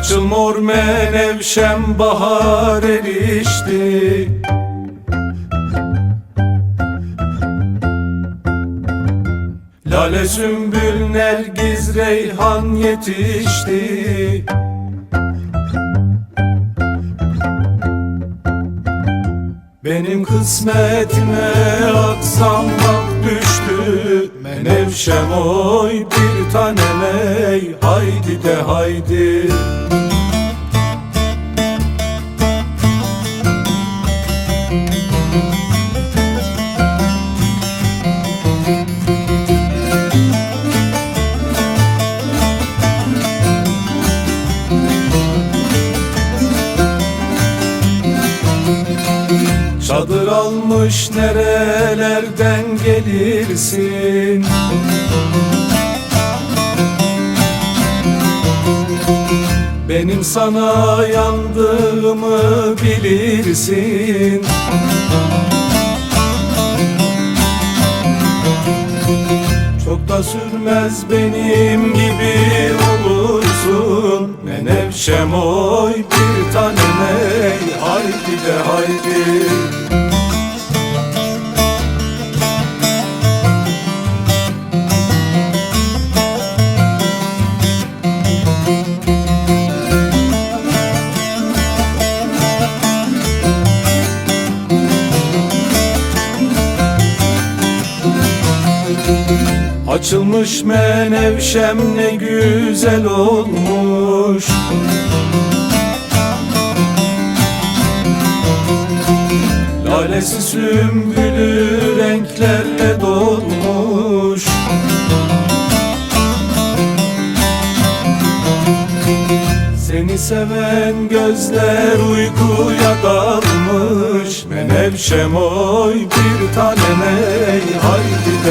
Açıl mor menevşem bahar erişti. Lale sümbül nergiz reyhan yetişti. Benim kısmetime aksam Menevşem oy bir tanem ey Haydi de haydi Çadır almış nerelerden gelirsin? Benim sana yandığımı bilirsin. Çok da sürmez benim gibi olursun. Menevşem oy Haydi. Açılmış menevşem ne güzel olmuş Lalesi sümbülü renklerle dolmuş. Seni seven gözler uykuya dalmış. Menevşem oy bir tanem ey. Haydi